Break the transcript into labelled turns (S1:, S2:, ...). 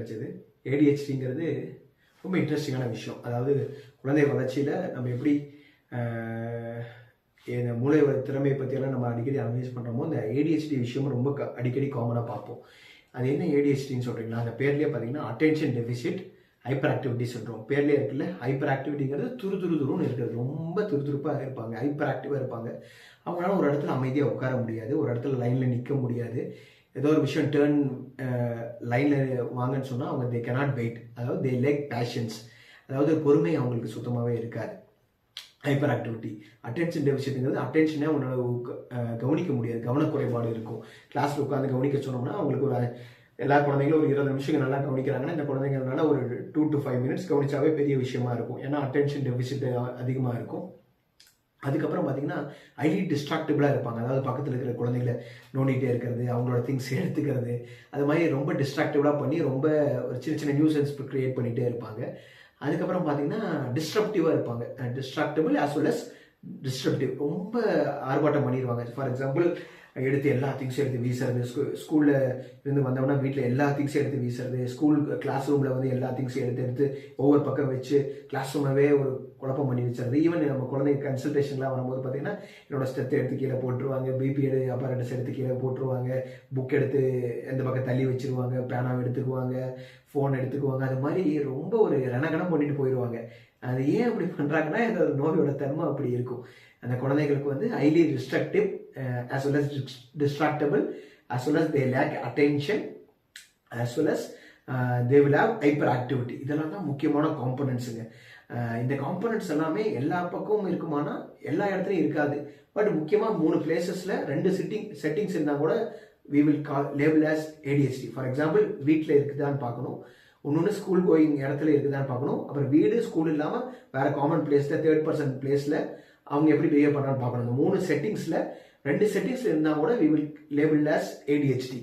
S1: கிடைச்சது. ஏடிஹெச்டிங்கிறது ரொம்ப இன்ட்ரெஸ்டிங்கான விஷயம். அதாவது குழந்தை வளர்ச்சியில் நம்ம எப்படி மூளை திறமையை பற்றியெல்லாம் நம்ம அடிக்கடி அனலைஸ் பண்ணுறோமோ இந்த ஏடிஹெச்டி விஷயமும் ரொம்ப அடிக்கடி காமனாக பார்ப்போம். அது என்ன ஏடிஹெச்டின்னு சொல்கிறீங்களா அந்த பேர்லேயே பார்த்தீங்கன்னா அட்டென்ஷன் டெபிசிட் ஹைப்பர் ஆக்டிவிட்டி சொல்கிறோம் பேர்லேயே இருக்குல்ல ஹைப்பர் ஆக்டிவிட்டிங்கிறது துரு துரு துருன்னு இருக்கிறது ரொம்ப துருதுருப்பாக இருப்பாங்க ஹைப்பர் ஆக்டிவாக இருப்பாங்க. அவங்களால ஒரு இடத்துல அமைதியாக உட்கார முடியாது ஒரு இடத்துல லைனில் நிற்க முடியாது. ஏதோ ஒரு விஷயம் டேர்ன் லைனில் வாங்கன்னு சொன்னால் அவங்க தே கெனாட் வெயிட் அதாவது தே லேக் பேஷன்ஸ் அதாவது பொறுமை அவங்களுக்கு சுத்தமாகவே இருக்காது. ஹைப்பர் ஆக்டிவிட்டி அட்டென்ஷன் டெபிசிட்ங்கிறது அட்டென்ஷனே உன்னால் கவனிக்க முடியாது. கவனக்குறைபாடு இருக்கும். கிளாஸில் உட்காந்து கவனிக்க சொன்னோம்னா அவங்களுக்கு ஒரு எல்லா குழந்தைங்களும் ஒரு இருபது நிமிஷம் நல்லா கவனிக்கிறாங்கன்னா இந்த குழந்தைங்கனால ஒரு டூ டு ஃபைவ் மினிட்ஸ் கவனிச்சாவே பெரிய விஷயமா இருக்கும். ஏன்னா அட்டென்ஷன் டெபிசிட் அதிகமாக இருக்கும். அதுக்கப்புறம் பார்த்தீங்கன்னா ஹைலி டிஸ்ட்ராக்டிபிளாக இருப்பாங்க. அதாவது பக்கத்தில் இருக்கிற குழந்தைகளை நோண்டிகிட்டே இருக்கிறது அவங்களோட திங்ஸ் எடுத்துக்கிறது. அது மாதிரி ரொம்ப டிஸ்ட்ராக்டிவாக பண்ணி ரொம்ப ஒரு சின்ன சின்ன நியூசன்ஸ் க்ரியேட் பண்ணிகிட்டே இருப்பாங்க. அதுக்கப்புறம் பார்த்தீங்கன்னா டிஸ்ட்ரப்டிவாக இருப்பாங்க. Distractible as well as disruptive ரொம்ப ஆர்ப்பாட்டம் பண்ணிடுவாங்க ஃபார் எக்ஸாம்பிள் எடுத்து எல்லா திங்ஸும் எடுத்து வீசுறது ஸ்கூ ஸ்கூலில் இருந்து வந்தோம்னா வீட்டில் எல்லா திங்ஸும் எடுத்து வீசுறது ஸ்கூல் கிளாஸ் ரூமில் வந்து எல்லா திங்ஸும் எடுத்து எடுத்து ஒவ்வொரு பக்கம் வச்சு கிளாஸ் ரூம்லவே ஒரு குழப்பம் பண்ணி வச்சிருது ஈவன் நம்ம குழந்தைங்க கன்சல்டேஷன்லாம் வரும்போது பார்த்தீங்கன்னா என்னோட ஸ்டெத்தை எடுத்து கீழே போட்டுருவாங்க பிபி எடு அப்பாரட்டஸ் எடுத்து கீழே போட்டுருவாங்க புக் எடுத்து எந்த பக்கம் தள்ளி வச்சிருவாங்க பேனாவை எடுத்துக்குவாங்க ஃபோன் எடுத்துக்குவாங்க. அது மாதிரி ரொம்ப ஒரு ரணகணம் பண்ணிட்டு போயிடுவாங்க அது ஏன் அப்படி பண்ணுறாங்கன்னா இந்த ஒரு நோயோட தன்மை அப்படி இருக்கும். அந்த குழந்தைகளுக்கு வந்து highly restrictive as well as distractible as well as they lack attention as well as uh, they will have hyper இதெல்லாம் தான் முக்கியமான காம்பனன்ட்ஸுங்க uh, இந்த காம்பனன்ட்ஸ் எல்லாமே எல்லா பக்கமும் இருக்குமானா எல்லா இடத்துலையும் இருக்காது. பட் முக்கியமாக மூணு பிளேசஸில் ரெண்டு சிட்டிங் செட்டிங்ஸ் இருந்தால் கூட we will call label as ADHD for example வீட்டில் இருக்குதான்னு பார்க்கணும். இன்னொன்று ஸ்கூல் கோயிங் இடத்துல இருக்குதான்னு பார்க்கணும். அப்புறம் வீடு ஸ்கூல் இல்லாமல் வேறு காமன் பிளேஸில் தேர்ட் பர்சன் பிளேஸில் அவங்க எப்படி பிஹேவ் பண்ணுறான்னு பார்க்கணும். இந்த மூணு செட்டிங்ஸில் ரெண்டு செட்டிங்ஸ் இருந்தால் கூட we will label as ADHD